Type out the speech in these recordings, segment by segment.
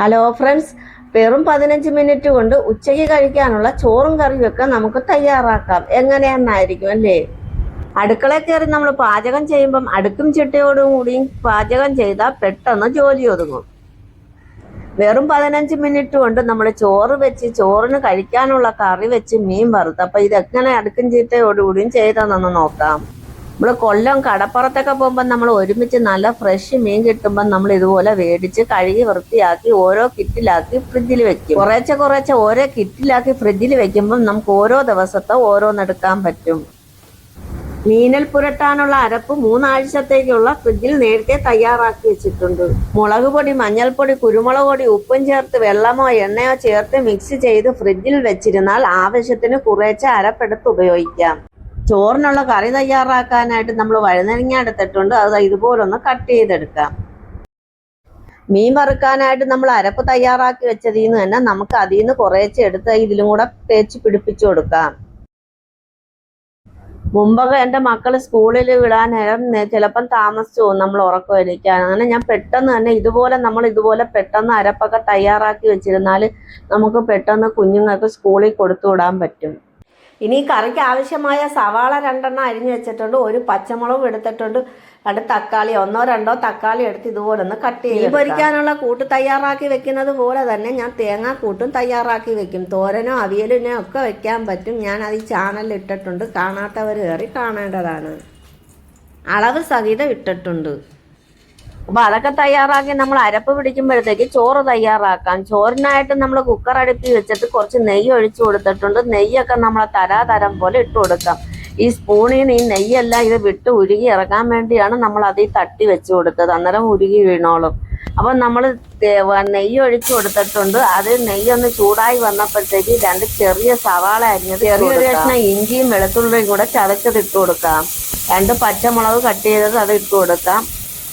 Hello friends വെറും പതിനഞ്ച് minute കൊണ്ട് ഉച്ചയ്ക്ക് കഴിക്കാനുള്ള ചോറും കറിയൊക്കെ നമുക്ക് തയ്യാറാക്കാം. എങ്ങനെയെന്നായിരിക്കും അല്ലേ? അടുക്കള കയറി നമ്മൾ പാചകം ചെയ്യുമ്പം അടുക്കും ചിട്ടയോടും കൂടിയും പാചകം ചെയ്താൽ പെട്ടെന്ന് ജോലി ഒതുങ്ങും. വെറും പതിനഞ്ച് മിനിറ്റ് കൊണ്ട് നമ്മൾ ചോറ് വെച്ച് ചോറിന് കഴിക്കാനുള്ള കറി വെച്ച് മീൻ വറുത്ത് അപ്പൊ ഇതെങ്ങനെ അടുക്കും ചിട്ടയോടുകൂടിയും ചെയ്തതെന്ന് നോക്കാം. നമ്മൾ കൊല്ലം കടപ്പുറത്തൊക്കെ പോകുമ്പോൾ നമ്മൾ ഒരുമിച്ച് നല്ല ഫ്രഷ് മീൻ കിട്ടുമ്പോൾ നമ്മൾ ഇതുപോലെ വേടിച്ച് കഴുകി വൃത്തിയാക്കി ഓരോ കിറ്റിലാക്കി ഫ്രിഡ്ജിൽ വെക്കും. കുറേച്ചെ കുറേച്ചെ ഓരോ കിറ്റിലാക്കി ഫ്രിഡ്ജിൽ വെക്കുമ്പോൾ നമുക്ക് ഓരോ ദിവസത്തെ ഓരോന്നെടുക്കാൻ പറ്റും. മീനൽ പുരട്ടാനുള്ള അരപ്പ് മൂന്നാഴ്ചത്തേക്കുള്ള ഫ്രിഡ്ജിൽ നേരത്തെ തയ്യാറാക്കി വെച്ചിട്ടുണ്ട്. മുളക് പൊടി മഞ്ഞൾപ്പൊടി കുരുമുളക് പൊടി ഉപ്പും ചേർത്ത് വെള്ളമോ എണ്ണയോ ചേർത്ത് മിക്സ് ചെയ്ത് ഫ്രിഡ്ജിൽ വെച്ചിരുന്നാൽ ആവശ്യത്തിന് കുറേശ്ശെ അരപ്പെടുത്ത് ഉപയോഗിക്കാം. ചോറിനുള്ള കറി തയ്യാറാക്കാനായിട്ട് നമ്മൾ വഴുതനങ്ങ എടുത്തിട്ടുണ്ട്. അത് ഇതുപോലൊന്ന് കട്ട് ചെയ്തെടുക്കാം. മീൻ വറുക്കാനായിട്ട് നമ്മൾ അരപ്പ് തയ്യാറാക്കി വെച്ചതിൽ നിന്ന് തന്നെ നമുക്ക് അതിൽ നിന്ന് കുറേച്ചെ എടുത്ത് ഇതിലും കൂടെ തേച്ച് പിടിപ്പിച്ചു കൊടുക്കാം. മുമ്പൊക്കെ എന്റെ മക്കൾ സ്കൂളിൽ വിടാൻ നേരം ചിലപ്പം താമസിച്ചു പോകും നമ്മൾ ഉറക്കം എണീക്കാൻ. അങ്ങനെ ഞാൻ പെട്ടെന്ന് തന്നെ ഇതുപോലെ നമ്മൾ ഇതുപോലെ പെട്ടെന്ന് അരപ്പൊക്കെ തയ്യാറാക്കി വെച്ചിരുന്നാൽ നമുക്ക് പെട്ടെന്ന് കുഞ്ഞുങ്ങൾക്ക് സ്കൂളിൽ കൊടുത്തു വിടാൻ പറ്റും. ഇനി കറിക്ക് ആവശ്യമായ സവാള രണ്ടെണ്ണം അരിഞ്ഞു വെച്ചിട്ടുണ്ട്. ഒരു പച്ചമുളകും എടുത്തിട്ടുണ്ട്. രണ്ട് തക്കാളി ഒന്നോ രണ്ടോ തക്കാളി എടുത്ത് ഇതുപോലെ ഒന്ന് കട്ട് ചെയ്യും പൊരിക്കാനുള്ള കൂട്ട് തയ്യാറാക്കി വെക്കുന്നത് പോലെ തന്നെ ഞാൻ തേങ്ങാ കൂട്ടും തയ്യാറാക്കി വെക്കും. തോരനോ അവിയലിനോ ഒക്കെ വെക്കാൻ പറ്റും. ഞാൻ അത് ഈ ചാനലിൽ ഇട്ടിട്ടുണ്ട്. കാണാത്തവർ കയറി കാണേണ്ടതാണ്. അളവ് സഹിതം ഇട്ടിട്ടുണ്ട്. അപ്പൊ അതൊക്കെ തയ്യാറാക്കി നമ്മൾ അരപ്പ് പിടിക്കുമ്പോഴത്തേക്ക് ചോറ് തയ്യാറാക്കാം. ചോറിനായിട്ട് നമ്മൾ കുക്കർ അടുപ്പി വെച്ചിട്ട് കുറച്ച് നെയ്യ് ഒഴിച്ചു കൊടുത്തിട്ടുണ്ട്. നെയ്യൊക്കെ നമ്മൾ തരാതരം പോലെ ഇട്ട് കൊടുക്കാം. ഈ സ്പൂണിൽ നിന്ന് ഈ നെയ്യെല്ലാം ഇത് വിട്ട് ഉരുകി ഇറക്കാൻ വേണ്ടിയാണ് നമ്മൾ അത് ഈ തട്ടി വെച്ച് കൊടുത്തത്. അന്നേരം ഉരുകി വീണോളും. അപ്പം നമ്മൾ നെയ്യ് ഒഴിച്ചു കൊടുത്തിട്ടുണ്ട്. അത് നെയ്യൊന്ന് ചൂടായി വന്നപ്പോഴത്തേക്ക് രണ്ട് ചെറിയ സവാള അരിഞ്ഞത് ചെറിയ കഷ്ണം ഇഞ്ചിയും വെളുത്തുള്ളിയും കൂടെ ചതച്ചത് ഇട്ട് കൊടുക്കാം. രണ്ട് പച്ചമുളക് കട്ട് ചെയ്തത് അത് ഇട്ട് കൊടുക്കാം.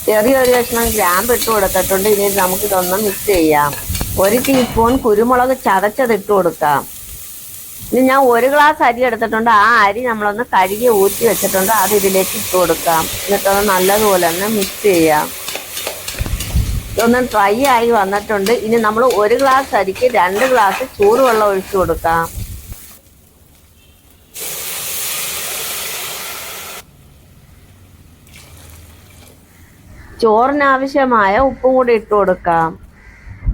ചെറിയൊരു കഷ്ണം ഗ്രാമ്പ് ഇട്ട് കൊടുത്തിട്ടുണ്ട്. ഇനി നമുക്ക് ഇതൊന്ന് മിക്സ് ചെയ്യാം. ഒരു ടീസ്പൂൺ കുരുമുളക് ചതച്ചത് ഇട്ട് കൊടുക്കാം. ഇനി ഞാൻ ഒരു ഗ്ലാസ് അരി എടുത്തിട്ടുണ്ട്. ആ അരി നമ്മളൊന്ന് കഴുകി ഊറ്റി വെച്ചിട്ടുണ്ട്. അത് ഇതിലേക്ക് ഇട്ട് കൊടുക്കാം. എന്നിട്ടൊന്ന് നല്ലതുപോലെ തന്നെ മിക്സ് ചെയ്യാം. ഇതൊന്ന് ഡ്രൈ ആയി വന്നിട്ടുണ്ട്. ഇനി നമ്മൾ ഒരു ഗ്ലാസ് അരിക്ക് രണ്ട് ഗ്ലാസ് ചൂടുവെള്ളം ഒഴിച്ചു കൊടുക്കാം. ചോറിനാവശ്യമായ ഉപ്പും കൂടി ഇട്ട് കൊടുക്കാം.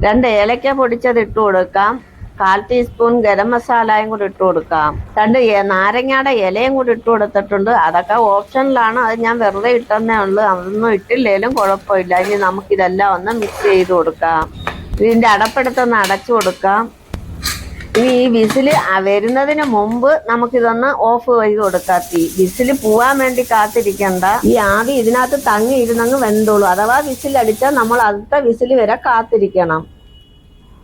രണ്ട് ഏലക്ക പൊടിച്ചത് ഇട്ട് കൊടുക്കാം. കാൽ ടീസ്പൂൺ ഗരം മസാലയും കൂടി ഇട്ട് കൊടുക്കാം. രണ്ട് നാരങ്ങയുടെ ഇലയും കൂടി ഇട്ട് കൊടുത്തിട്ടുണ്ട്. അതൊക്കെ ഓപ്ഷനിലാണ്. അത് ഞാൻ വെറുതെ ഇട്ടെന്നേ ഉള്ളൂ. അതൊന്നും ഇട്ടില്ലേലും കുഴപ്പമില്ല. ഇനി നമുക്കിതെല്ലാം ഒന്ന് മിക്സ് ചെയ്ത് കൊടുക്കാം. ഇതിന്റെ അടപ്പെടുത്തൊന്ന് അടച്ചു കൊടുക്കാം. ഈ വിസിൽ വരുന്നതിന് മുമ്പ് നമുക്കിതൊന്ന് ഓഫ് ചെയ്ത് കൊടുക്കാം. തീ വിസിൽ പോവാൻ വേണ്ടി കാത്തിരിക്കണ്ട. ഈ ആവി ഇതിനകത്ത് തങ്ങി ഇരുന്നങ്ങ് വെന്തോളൂ. അഥവാ വിസിലടിച്ചാൽ നമ്മൾ അടുത്ത വിസിൽ വരെ കാത്തിരിക്കണം.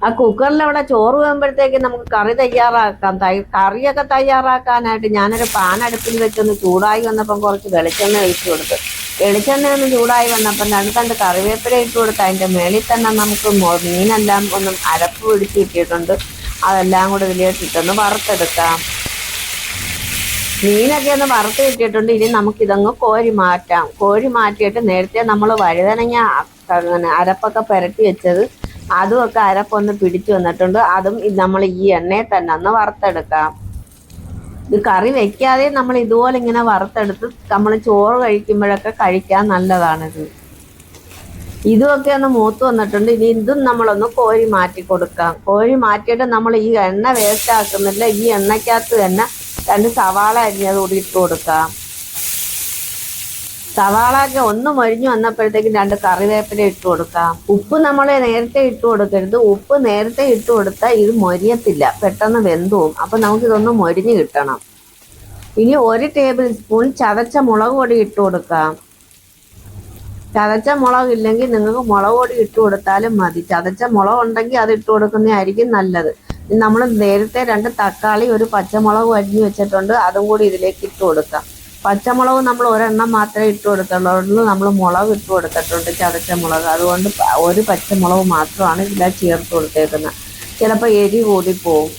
ആ കുക്കറിൽ അവിടെ ചോറ് വേകുമ്പോഴത്തേക്ക് നമുക്ക് കറി തയ്യാറാക്കാം. കറിയൊക്കെ തയ്യാറാക്കാനായിട്ട് ഞാനൊരു പാൻ അടുപ്പിൽ വെച്ചൊന്ന് ചൂടായി വന്നപ്പം കുറച്ച് വെളിച്ചെണ്ണ ഒഴിച്ചു കൊടുത്തു. വെളിച്ചെണ്ണ ഒന്ന് ചൂടായി വന്നപ്പം രണ്ട് രണ്ട് കറിവേപ്പില ഇട്ട് കൊടുത്ത് അതിന്റെ മേളിൽ തന്നെ നമുക്ക് മീനെല്ലാം ഒന്നും അരപ്പ് പിടിച്ച് കിട്ടിയിട്ടുണ്ട്. അതെല്ലാം കൂടെ ഇതിലേക്ക് ഇട്ടൊന്ന് വറുത്തെടുക്കാം. മീനൊക്കെ ഒന്ന് വറുത്ത് കിട്ടിയിട്ടുണ്ട്. ഇനി നമുക്കിതങ്ങ് കോരി മാറ്റാം. കോരി മാറ്റിയിട്ട് നേരത്തെ നമ്മൾ വഴുതനങ്ങ അങ്ങനെ അരപ്പൊക്കെ പുരട്ടി വെച്ചത് അതുമൊക്കെ അരപ്പൊന്ന് പിടിച്ചു വന്നിട്ടുണ്ട്. അതും നമ്മൾ ഈ എണ്ണയെ തന്നെ ഒന്ന് വറുത്തെടുക്കാം. ഇത് കറി വെക്കാതെ നമ്മൾ ഇതുപോലെ ഇങ്ങനെ വറുത്തെടുത്ത് നമ്മൾ ചോറ് കഴിക്കുമ്പോഴൊക്കെ കഴിക്കാൻ നല്ലതാണിത്. ഇതുമൊക്കെ ഒന്ന് മൂത്ത് വന്നിട്ടുണ്ട്. ഇനി ഇതും നമ്മളൊന്ന് കോരി മാറ്റി കൊടുക്കാം. കോരി മാറ്റിയിട്ട് നമ്മൾ ഈ എണ്ണ വേസ്റ്റ് ആക്കുന്നില്ല. ഈ എണ്ണയ്ക്കകത്ത് തന്നെ രണ്ട് സവാള അരിഞ്ഞത് കൂടി ഇട്ട് കൊടുക്കാം. സവാള ഒക്കെ ഒന്ന് മൊരിഞ്ഞു വന്നപ്പോഴത്തേക്കും രണ്ട് കറിവേപ്പില ഇട്ട് കൊടുക്കാം. ഉപ്പ് നമ്മൾ നേരത്തെ ഇട്ട് കൊടുക്കരുത്. ഉപ്പ് നേരത്തെ ഇട്ട് കൊടുത്താൽ ഇത് മൊരിയത്തില്ല. പെട്ടെന്ന് വെന്തുവും. അപ്പൊ നമുക്ക് ഇതൊന്ന് മൊരിഞ്ഞ് കിട്ടണം. ഇനി ഒരു ടേബിൾ സ്പൂൺ ചതച്ച മുളക് പൊടി ഇട്ട് കൊടുക്കാം. ചതച്ച മുളക് ഇല്ലെങ്കിൽ നിങ്ങൾക്ക് മുളക് പൊടി ഇട്ട് കൊടുത്താലും മതി. ചതച്ച മുളക് ഉണ്ടെങ്കിൽ അത് ഇട്ട് കൊടുക്കുന്നതായിരിക്കും നല്ലത്. നമ്മൾ നേരത്തെ രണ്ട് തക്കാളി ഒരു പച്ചമുളക് അരിഞ്ഞു വെച്ചിട്ടുണ്ട്. അതും കൂടി ഇതിലേക്ക് ഇട്ട് കൊടുക്കാം. പച്ചമുളക് നമ്മൾ ഒരെണ്ണം മാത്രമേ ഇട്ട് കൊടുത്തുള്ളൂ. നമ്മൾ മുളക് ഇട്ട് കൊടുത്തിട്ടുണ്ട് ചതച്ച മുളക്. അതുകൊണ്ട് ഒരു പച്ചമുളക് മാത്രമാണ് ഇതിൽ ചേർത്ത് കൊടുത്തേക്കുന്നത്. ചിലപ്പോൾ എരി കൂടിപ്പോവും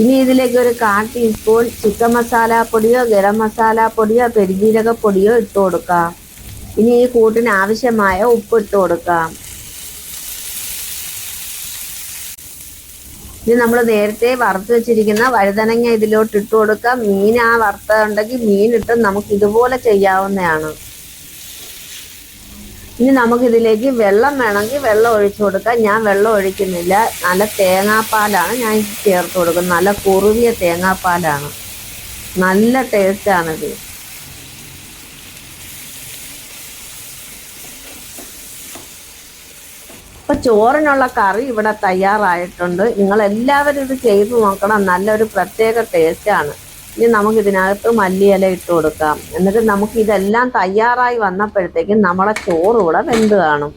ഇനി ഇതിലേക്ക് ഒരു കാൽ ടീസ്പൂൺ ചിക്കൻ മസാല പൊടിയോ ഗരം മസാല പൊടിയോ പെരുജീരക പൊടിയോ ഇട്ട് കൊടുക്കാം. ഇനി ഈ കൂട്ടിന് ആവശ്യമായ ഉപ്പ് ഇട്ട് കൊടുക്കാം. ഇനി നമ്മൾ നേരത്തെ വറുത്ത് വെച്ചിരിക്കുന്ന വഴുതനങ്ങ ഇതിലോട്ട് ഇട്ട് കൊടുക്കാം. മീൻ ആ വറുത്ത മീൻ ഇട്ട് നമുക്ക് ഇതുപോലെ ചെയ്യാവുന്നതാണ്. ഇനി നമുക്ക് ഇതിലേക്ക് വെള്ളം വേണമെങ്കിൽ വെള്ളം ഒഴിച്ചു കൊടുക്കാം. ഞാൻ വെള്ളം ഒഴിക്കുന്നില്ല. നല്ല തേങ്ങാപ്പാലാണ് ഞാൻ ചേർത്ത് കൊടുക്കുന്നത്. നല്ല കുറുവിയ തേങ്ങാപ്പാലാണ്. നല്ല ടേസ്റ്റാണിത് ഇപ്പൊ ചോറിനുള്ള കറി ഇവിടെ തയ്യാറായിട്ടുണ്ട്. നിങ്ങൾ എല്ലാവരും ഇത് ചെയ്തു നോക്കണം. നല്ലൊരു പ്രത്യേക ടേസ്റ്റാണ് ഇനി നമുക്ക് ഇതിനകത്ത് മല്ലിയില ഇട്ട് കൊടുക്കാം. എന്നിട്ട് നമുക്ക് ഇതെല്ലാം തയ്യാറായി വന്നപ്പോഴത്തേക്കും നമ്മളെ ചോറ് ഇവിടെ വെന്ത് കാണും.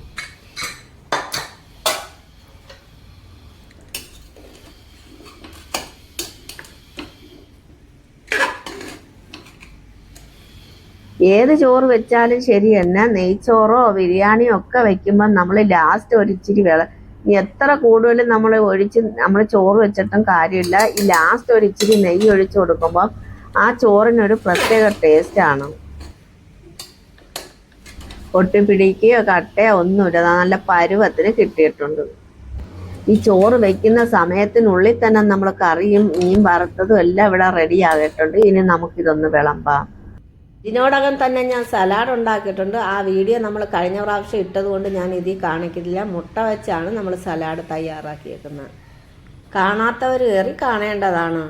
ഏത് ചോറ് വെച്ചാലും ശരി തന്നെ നെയ്ച്ചോറോ ബിരിയാണിയോ ഒക്കെ വെക്കുമ്പോൾ നമ്മൾ ലാസ്റ്റ് ഒരിച്ചിരി വിള എത്ര കൂടുതലും നമ്മൾ ഒഴിച്ച് നമ്മൾ ചോറ് വെച്ചിട്ടും കാര്യമില്ല. ഈ ലാസ്റ്റ് ഒരു ഇച്ചിരി നെയ്യ് ഒഴിച്ചു കൊടുക്കുമ്പോൾ ആ ചോറിനൊരു പ്രത്യേക ടേസ്റ്റാണ് ഒട്ടിപ്പിടിക്കുകയോ കട്ടയോ ഒന്നുമില്ല. നല്ല പരുവത്തിന് കിട്ടിയിട്ടുണ്ട്. ഈ ചോറ് വെക്കുന്ന സമയത്തിനുള്ളിൽ തന്നെ നമ്മൾ കറിയും മീൻ വറുത്തതും എല്ലാം ഇവിടെ റെഡി ആകിയിട്ടുണ്ട് ഇനി നമുക്കിതൊന്ന് വിളമ്പാം. ഇതിനോടകം തന്നെ ഞാൻ സലാഡ് ഉണ്ടാക്കിയിട്ടുണ്ട്. ആ വീഡിയോ നമ്മൾ കഴിഞ്ഞ പ്രാവശ്യം ഇട്ടത് കൊണ്ട് ഞാൻ ഇതിൽ കാണിക്കില്ല മുട്ട വെച്ചാണ് നമ്മൾ സലാഡ് തയ്യാറാക്കിയേക്കുന്നത്. കാണാത്തവർ കയറി കാണേണ്ടതാണ്.